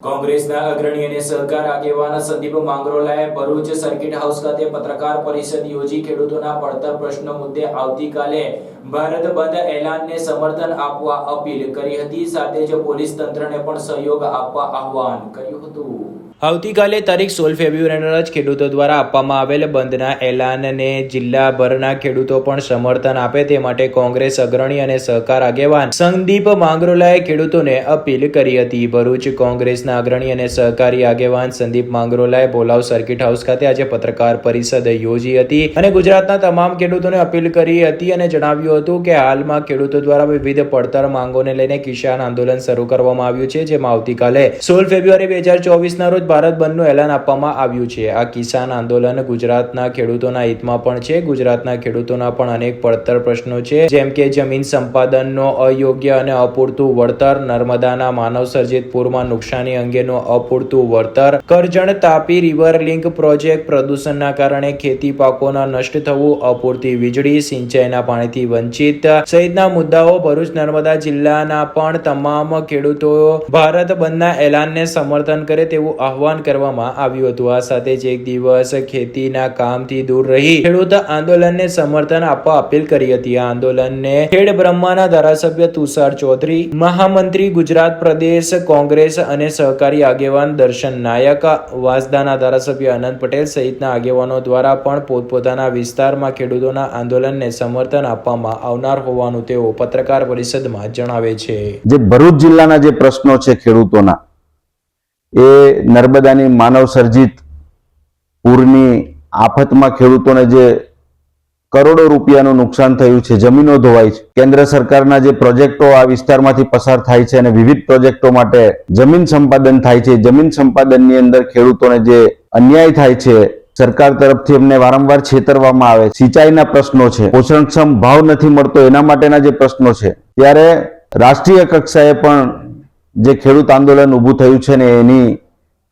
કોંગ્રેસના અગ્રણી અને સહકાર આગેવાન સંદીપ માંગરોલાએ ભરૂચ સર્કિટ હાઉસ ખાતે પત્રકાર પરિષદ યોજી ખેડૂતોના પડતર પ્રશ્નો મુદ્દે આવતીકાલે ભારત બંધ એલાનને સમર્થન આપવા અપીલ કરી હતી. સાથે જ પોલીસ તંત્રને પણ સહયોગ આપવા આહવાન કર્યું હતું. આવતીકાલે તારીખ સોળ ફેબ્રુઆરીના રોજ ખેડૂતો દ્વારા આપવામાં આવેલ બંધના એલાનને જિલ્લાભરના ખેડૂતો પણ સમર્થન આપે તે માટે કોંગ્રેસ અગ્રણી અને સહકાર આગેવાન સંદીપ માંગરોલાએ ખેડૂતોને અપીલ કરી હતી. ભરૂચ કોંગ્રેસના અગ્રણી અને સહકારી આગેવાન સંદીપ માંગરોલાએ બોલાવ સર્કિટ હાઉસ ખાતે આજે પત્રકાર પરિષદ યોજી હતી અને ગુજરાતના તમામ ખેડૂતોને અપીલ કરી હતી અને જણાવ્યું હતું કે હાલમાં ખેડૂતો દ્વારા વિવિધ પડતર માંગોને લઈને કિસાન આંદોલન શરૂ કરવામાં આવ્યું છે, જેમાં આવતીકાલે સોળ ફેબ્રુઆરી બે હજાર ચોવીસના રોજ ભારત બંધનું એલાન આપવામાં આવ્યું છે. આ કિસાન આંદોલન ગુજરાતના ખેડૂતોના હિતમાં પણ છે. ગુજરાતના ખેડૂતોના પણ અનેક પડતર પ્રશ્નો છે. જેમ કે જમીન સંપાદનનો અયોગ્ય અને અપૂરતું વળતર, નર્મદાના માનવ સર્જિત પૂરમાં નુકસાની અંગેનું અપૂરતું વળતર, Karjan Tapi river link project પ્રદૂષણના કારણે ખેતી પાકોના નષ્ટ થવું, અપૂરતી વીજળી, સિંચાઈના પાણીથી વંચિત સહિતના મુદ્દાઓ ભરૂચ, નર્મદા જિલ્લાના પણ તમામ ખેડૂતો ભારત બંધના એલાનને સમર્થન કરે તેવું આહવાન કરવામાં આવ્યું હતું. આ સાથે જ એક દિવસ ખેતીના કામથી દૂર રહી ખેડૂત આંદોલનને સમર્થન આપવા અપીલ કરી હતી. આ આંદોલનને ખેડ બ્રહ્માના ધારાસભ્ય તુષાર ચૌધરી, મહામંત્રી ગુજરાત પ્રદેશ કોંગ્રેસ અને સહકારી આગેવાન દર્શન નાયક, વાસદાના ધારાસભ્ય આનંદ પટેલ સહિતના આગેવાનો દ્વારા પણ પોતપોતાના વિસ્તારમાં ખેડૂતોના આંદોલનને સમર્થન આપવામાં આવનાર હોવાનું તેઓ પત્રકાર પરિષદમાં જણાવે છે. જે ભરૂચ જિલ્લાના જે પ્રશ્નો છે ખેડૂતોના એ નર્મદાની માનવ સર્જિત પૂરની આફતમાં ખેડૂતોને જે કરોડો રૂપિયાનું નુકસાન થયું છે, જમીનો ધોવાઈ છે. કેન્દ્ર સરકારના જે પ્રોજેક્ટો આ વિસ્તારમાંથી પસાર થાય છે અને વિવિધ પ્રોજેક્ટો માટે જમીન સંપાદન થાય છે, જમીન સંપાદનની અંદર ખેડૂતોને જે અન્યાય થાય છે, સરકાર તરફથી એમને વારંવાર છેતરવામાં આવે સિંચાઈના પ્રશ્નો છે. પોષણક્ષમ ભાવ નથી મળતો એના માટેના જે પ્રશ્નો છે. ત્યારે રાષ્ટ્રીય કક્ષાએ પણ જે ખેડૂત આંદોલન ઊભું થયું છે ને એની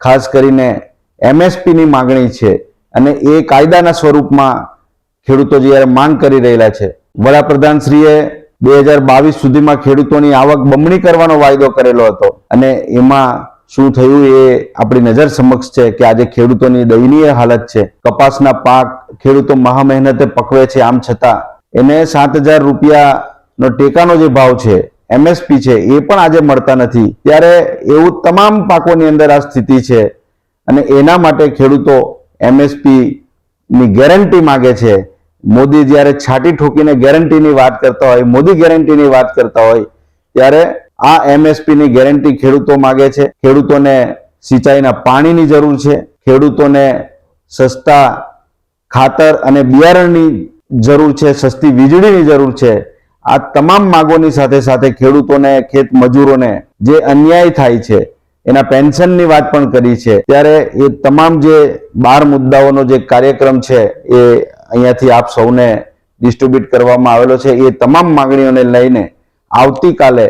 ખાસ કરીને એમએસપીની માગણી છે અને એ કાયદાના સ્વરૂપમાં ખેડૂતો જ્યારે માંગ કરી રહેલા છે. વડાપ્રધાન શ્રીએ બે હજાર બાવીસ સુધીમાં ખેડૂતોની આવક બમણી કરવાનો વાયદો કરેલો હતો અને એમાં શું થયું એ આપણી નજર સમક્ષ છે કે આજે ખેડૂતોની દયનીય હાલત છે. કપાસના પાક ખેડૂતો મહા મહેનતે પકવે છે, આમ છતાં એને સાત હજાર રૂપિયાનો ટેકાનો જે ભાવ છે એમએસપી છે, એ પણ આજે મળતા નથી. ત્યારે એવું તમામ પાકોની અંદર આ સ્થિતિ છે અને એના માટે ખેડૂતો એમએસપીની ગેરંટી માગે છે. મોદી જ્યારે છાટી ઠોકીને ગેરંટીની વાત કરતા હોય, મોદી ગેરંટીની વાત કરતા હોય, ત્યારે આ એમએસપીની ગેરંટી ખેડૂતો માગે છે. ખેડૂતોને સિંચાઈના પાણીની જરૂર છે. ખેડૂતોને સસ્તા ખાતર અને બિયારણની જરૂર છે, સસ્તી વીજળીની જરૂર છે. આ તમામ માગોની સાથે સાથે ખેડૂતોને, ખેત મજૂરોને જે અન્યાય થાય છે, એના પેન્શનની વાત પણ કરી છે, ત્યારે એ તમામ જે બાર મુદ્દાઓનો જે કાર્યક્રમ છે, એ અહીંયાથી આપ સૌને ડિસ્ટ્રીબ્યુટ કરવામાં આવેલો છે. એ તમામ માંગણીઓને લઈને આવતીકાલે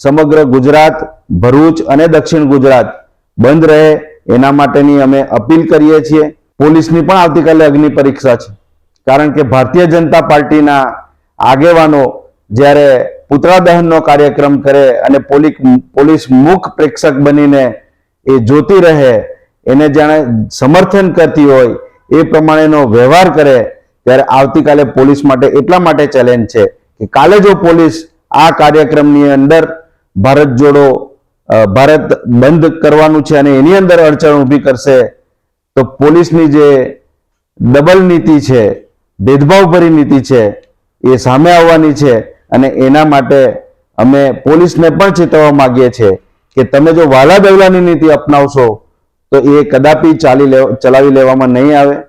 સમગ્ર ગુજરાત, ભરૂચ અને દક્ષિણ ગુજરાત બંધ રહે, એના માટેની અમે અપીલ કરીએ છીએ. પોલીસની પણ આવતીકાલે અગ્નિ પરીક્ષા છે. કારણ કે ભારતીય જનતા પાર્ટીના આગેવાનો જ્યારે પુતળા દહનનો કાર્યક્રમ કરે અને પોલીસ પોલીસ મુખ પ્રેક્ષક બનીને એ જોતી રહે, એને જાણે સમર્થન કરતી હોય, એ પ્રમાણેનો વ્યવહાર કરે, ત્યારે આવતીકાલે પોલીસ માટે એટલા માટે ચેલેન્જ છે કે કાલે જો પોલીસ આ કાર્યક્રમની અંદર ભારત જોડો ભારત બંધ કરવાનું છે અને એની અંદર અડચણ ઊભી કરશે, તો પોલીસની જે ડબલ નીતિ છે ભેદભાવભરી નીતિ છે, એ સામે આવવાની છે. અને એના માટે અમે પોલીસને પણ ચેતવવા માંગીએ છીએ કે તમે જો વાલા દવલાની નીતિ અપનાવશો, તો એ કદાપી ચાલી લેવા ચલાવી લેવામાં નહીં આવે.